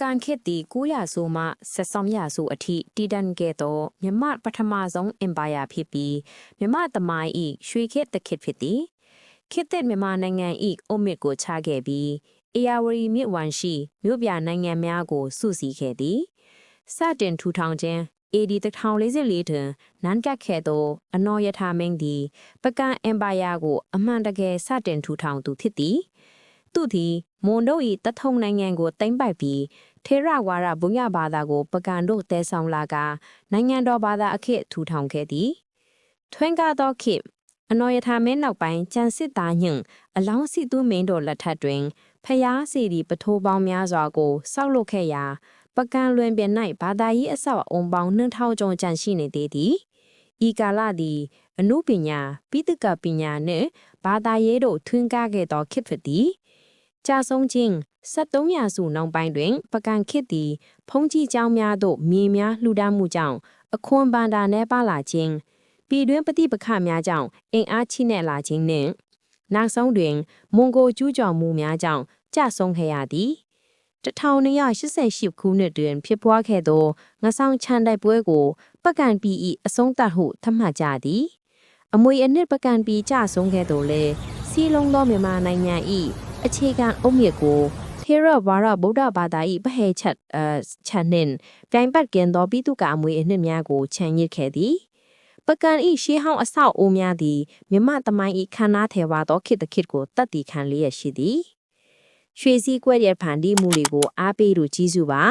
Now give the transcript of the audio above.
ကန်ခေတ်တီ900ဆိုမှဆက်ဆောင်ရဆိုအထိတည်တံ့ခဲ့သောမြမပထမဆုံးအင်ပါယာဖြစ်ပြီးမြမသမိုင်းဤရွှေခေတ်တစ်ခေတ်ဖြစ်သည်ခေတ်သစ်မြမနိုင်ငံဤအုတ်မြစ်ကိုချခဲ့ပြီးအေယာဝရီမြစ်ဝန်ရှိမြို့ပြနိုင်ငံများကိုစုစည်းခဲ့သည်စတင်ထူထောင်ခြင်း AD 1044တွင်နန်ကတ်ခဲ့သောအနော်ယထာမင်းသည် ပကံအင်ပါယာကို အမှန်တကယ်စတင်ထူထောင်သူဖြစ်သည် သူသည်မွန်တို့၏တထုံနိုင်ငံကိုတင်ပိုက်ပြီးထေရဝါဒဘုညဘာသာကို ပကံတို့တဲဆောင်လာကနိုင်ငံတော်ဘာသာအခေတ်ထူထောင်ခဲ့သည်ထွင်းကားသောခေတ်အနော်ယထာမင်းနောက်ပိုင်းကျန်စစ်သားညင်အလောင်းစီသူမင်းတို့လက်ထက်တွင်ဖျားစီဒီပထိုးပေါင်းများစွာကိုစောက်လုပ်ခဲ့ရာပကံလွင်ပင်၌ဘာသာရေးအဆောက်အုံပေါင်း2000ကျော်ကျန်ရှိနေသေးသည်ဤကာလသည်အနုပညာပိဋကပညာနှင့်ဘာသာရေးတို့ထွန်းကားခဲ့သောခေတ်ဖြစ်သည် ကြာဆုံးခြင်း73ရာစုနောက်ပိုင်းတွင် ပကံခေတ်သည်ဖုံးကြီးကျောင်းများသို့မြေများလှူဒါန်းမှုကြောင့်အခွန်ဘန္တာနှဲပါလာခြင်းပြည်တွင်းပဋိပက္ခများကြောင့်အင်အားချိနဲ့လာခြင်းနှင့်နောက်ဆုံးတွင် မွန်ဂိုကျူးကျော်မှုများကြောင့်ကြာဆုံးခဲ့ရသည်1288ခုနှစ်တွင် ဖြစ်ပွားခဲ့သောငဆောင်ချန်တိုက်ပွဲကိုပကံပြည်၏အဆုံးသတ်ဟုသတ်မှတ်ကြသည်အမွေအနှစ်ပကံပြည်ကြဆုံးခဲ့တော်လဲစီလုံးသောမြန်မာနိုင်ငံ၏ အခြေခံအုတ်မြစ်ကိုထေရဝါရဗုဒ္ဓဘာသာ၏ပဟေချက်အချန်နှင့်ပြိုင်ပတ်ကင်သောပိတုကအမွေအနှစ်များကိုခြံရစ်ခဲ့သည်ပကံဤရှေးဟောင်းအဆောက်အဦများသည်မြမသမိုင်းဤခန္ဓာထေဝါသောခေတ်တစ်ခေတ်ကိုတတ်တည်ခံလျက်ရှိသည်ရွှေစည်းကွက်ရဲ့ဖန်တီးမှုတွေကိုအားပေးလို့ကြီးစုပါ